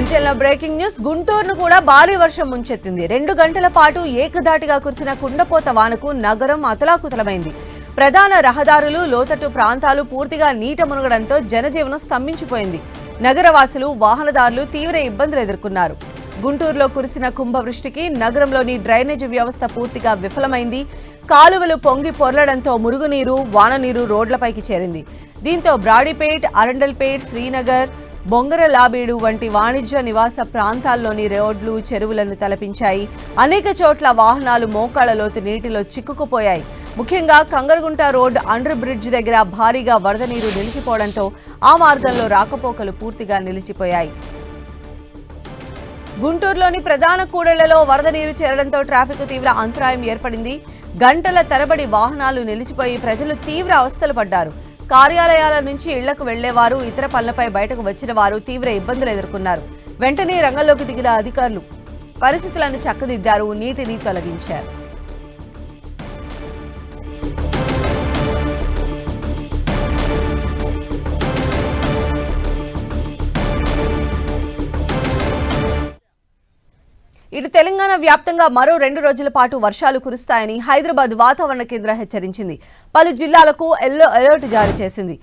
బులెటిన్లో breaking news. గుంటూరును కూడా భారీ వర్షం ముంచెత్తింది. రెండు గంటల పాటు ఏకధాటిగా కురిసిన కుండపోత వానకు నగరం అతలాకుతలమైంది. ప్రధాన రహదారులు లోతట్టు ప్రాంతాలు పూర్తిగా నీట మునగడంతో జనజీవనం స్తంభించిపోయింది. నగరవాసులు వాహనదారులు తీవ్ర ఇబ్బందులు ఎదుర్కొన్నారు. గుంటూరులో కురిసిన కుంభవృష్టికి నగరంలోని డ్రైనేజీ వ్యవస్థ పూర్తిగా విఫలమైంది. కాలువలు పొంగి పొర్లడంతో మురుగునీరు వాననీరు రోడ్లపైకి చేరింది. దీంతో బ్రాడీపేట్ అరండల్పేట్ శ్రీనగర్ బొంగర లాబీడు వంటి వాణిజ్య నివాస ప్రాంతాల్లోని రోడ్లు చెరువులను తలపించాయి. అనేక చోట్ల వాహనాలు మోకాళ్ళ లోతు నీటిలో చిక్కుకుపోయాయి. ముఖ్యంగా కంగరగుంట రోడ్ అండర్ బ్రిడ్జ్ దగ్గర భారీగా వరద నీరు నిలిచిపోవడంతో ఆ మార్గంలో రాకపోకలు పూర్తిగా నిలిచిపోయాయి. గుంటూరులోని ప్రధాన కూడళ్ళలో వరద నీరు చేరడంతో ట్రాఫిక్ తీవ్ర అంతరాయం ఏర్పడింది. గంటల తరబడి వాహనాలు నిలిచిపోయి ప్రజలు తీవ్ర అవస్థలు పడ్డారు. కార్యాలయాల నుంచి ఇళ్ళకు వెళ్ళేవారు ఇతర పనులపై బయటకు వచ్చిన వారు తీవ్ర ఇబ్బందులు ఎదుర్కొన్నారు. వెంటనే రంగంలోకి దిగిన అధికారులు పరిస్థితులను చక్కదిద్దారు నీటిని తొలగించారు. ఇటు తెలంగాణ వ్యాప్తంగా మరో రెండు రోజుల పాటు వర్షాలు కురుస్తాయని హైదరాబాద్ వాతావరణ కేంద్రం హెచ్చరించింది. పలు జిల్లాలకు ఎల్లో అలర్ట్ జారీ చేసింది.